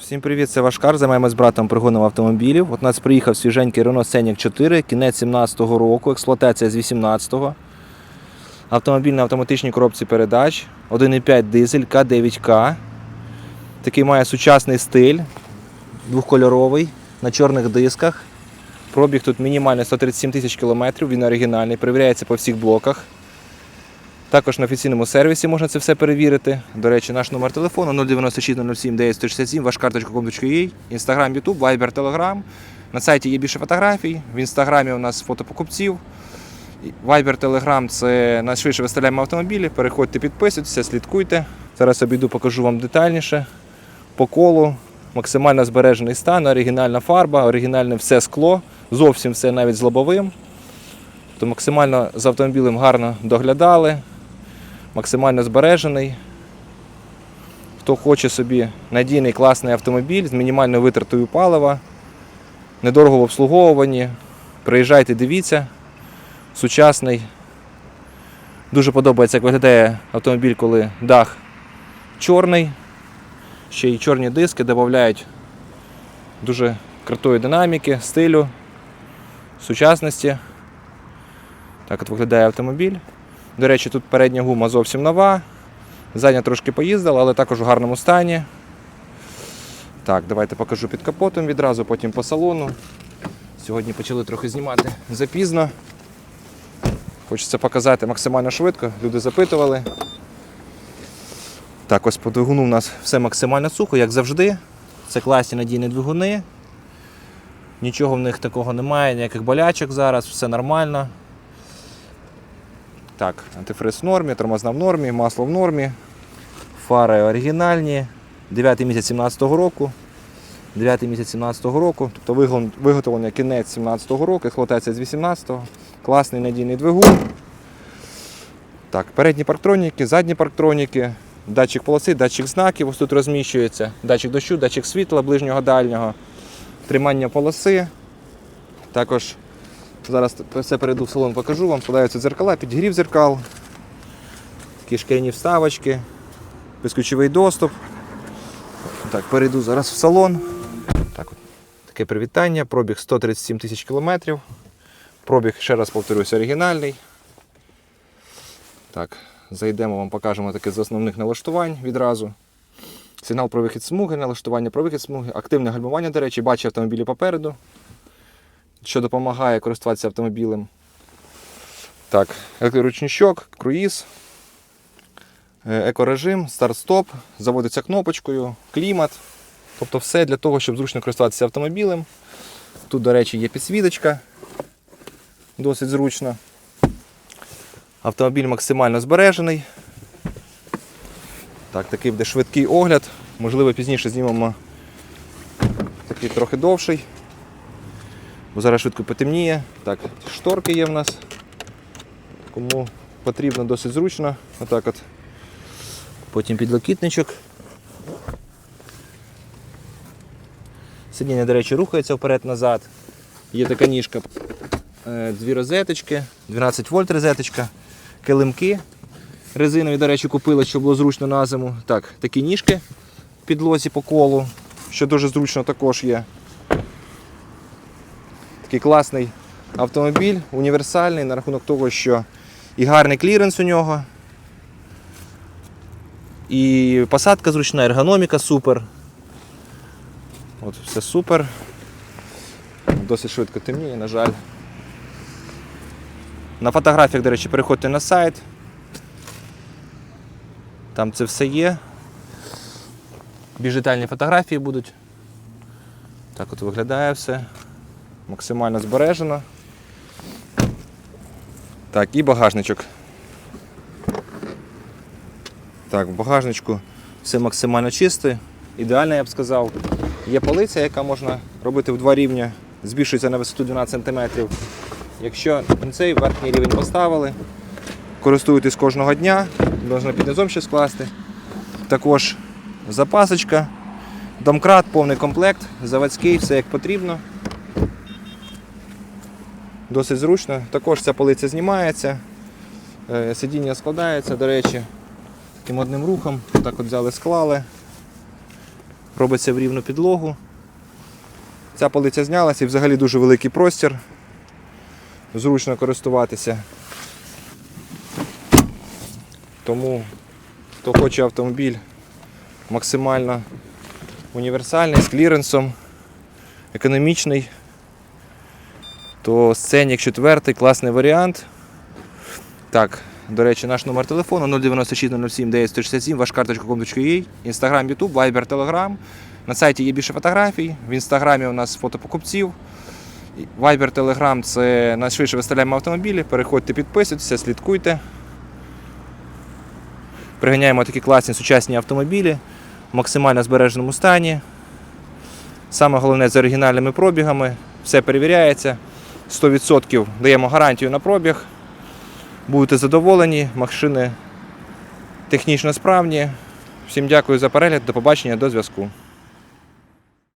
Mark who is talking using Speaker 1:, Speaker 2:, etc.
Speaker 1: Всім привіт, це Вашкар. Займаємось братом пригоном автомобілів. От нас приїхав свіженький Renault Scenic 4, кінець 17-го року, експлуатація з 18-го. Автомобіль на автоматичній коробці передач, 1,5 дизель К9К. Такий має сучасний стиль, двохкольоровий, на чорних дисках. Пробіг тут мінімально 137 тисяч кілометрів, він оригінальний, перевіряється по всіх блоках. Також на офіційному сервісі можна це все перевірити. До речі, наш номер телефону 096 07 967 вашкар.com.ua, Інстаграм, Ютуб, Вайбер, Телеграм. На сайті є більше фотографій. В інстаграмі у нас фото покупців. Вайбер, Телеграм це найшвидше виставляємо автомобілі. Переходьте, підписуйтесь, слідкуйте. Зараз обійду, покажу вам детальніше. По колу максимально збережений стан, оригінальна фарба, оригінальне все скло, зовсім все навіть з лобовим. То максимально з автомобілем гарно доглядали, максимально збережений. Хто хоче собі надійний класний автомобіль з мінімальною витратою палива, недорого в обслуговуванні, приїжджайте, дивіться. Сучасний. Дуже подобається, як виглядає автомобіль, коли дах чорний, ще й чорні диски додають дуже крутої динаміки, стилю, сучасності. Так от виглядає автомобіль. До речі, тут передня гума зовсім нова. Задня трошки поїздила, але також в гарному стані. Так, давайте покажу під капотом відразу, потім по салону. Сьогодні почали трохи знімати запізно. Хочеться показати максимально швидко. Люди запитували. Так, ось по двигуну у нас все максимально сухо, як завжди. Це класні надійні двигуни. Нічого в них такого немає, ніяких болячок зараз, все нормально. Так, антифриз в нормі, тормозна в нормі, масло в нормі, фари оригінальні. 9 місяць 17-го року. 9 місяць 17-го року, тобто виготовлення кінець 17-го року, експлуатація з 18-го. Класний надійний двигун. Так, передні парктроніки, задні парктроніки, датчик полоси, датчик знаків, ось тут розміщується, датчик дощу, датчик світла ближнього дальнього, тримання полоси. Також Зараз все перейду в салон, покажу вам. Складаються дзеркала, підгрів дзеркал, такі шкіряні вставочки, безключовий доступ. Так, перейду зараз в салон. Так, от. Таке привітання, пробіг 137 тисяч кілометрів. Пробіг, ще раз повторюсь, оригінальний. Так, зайдемо, вам покажемо таке з основних налаштувань відразу. Сигнал про вихід смуги, налаштування про вихід смуги, активне гальмування, до речі, бачу автомобілі попереду що допомагає користуватися автомобілем. Так, електроручничок, круїз, е, екорежим, старт-стоп, заводиться кнопочкою, клімат. Тобто все для того, щоб зручно користуватися автомобілем. Тут, до речі, є підсвіточка. Досить зручно. Автомобіль максимально збережений. Так, такий буде швидкий огляд. Можливо, пізніше знімемо такий трохи довший. Бо зараз швидко потемніє. Так, шторки є в нас. Кому потрібно досить зручно. Отак от. Потім підлокітничок. Сидіння, до речі, рухається вперед-назад. Є така ніжка. Е, Дві розеточки, 12 вольт розеточка, килимки. Резинові, до речі, купили, щоб було зручно на зиму. Так, такі ніжки в підлозі по колу, що дуже зручно також є. Такий класний автомобіль, універсальний на рахунок того, що і гарний кліренс у нього, і посадка зручна, ергономіка супер. От все супер. Досить швидко темніє, на жаль. На фотографіях, до речі, переходьте на сайт. Там це все є. Більш фотографії будуть. Так от виглядає все максимально збережено. Так, і багажничок. Так, в багажничку все максимально чисте, ідеально, я б сказав. Є полиця, яка можна робити в два рівня, збільшується на висоту 12 см. Якщо цей верхній рівень поставили, користуєтесь кожного дня, можна під низом ще скласти. Також запасочка, домкрат, повний комплект, заводський, все як потрібно. Досить зручно. Також ця полиця знімається, е, сидіння складається, до речі, таким одним рухом. Так от взяли, склали. робиться в рівну підлогу. Ця полиця знялася і взагалі дуже великий простір. Зручно користуватися. Тому хто хоче автомобіль максимально універсальний, з кліренсом, економічний, то Сценік 4 класний варіант. Так, до речі, наш номер телефону 096 007 967, ваш карточка.com.ua, Інстаграм, Ютуб, Viber, Telegram. На сайті є більше фотографій. В інстаграмі у нас фото покупців. Viber, Telegram це найшвидше виставляємо автомобілі. Переходьте, підписуйтесь, слідкуйте. Приганяємо такі класні сучасні автомобілі в максимально збереженому стані. Саме головне з оригінальними пробігами. Все перевіряється. 100% даємо гарантію на пробіг. Будете задоволені, машини технічно справні. Всім дякую за перегляд, до побачення, до зв'язку.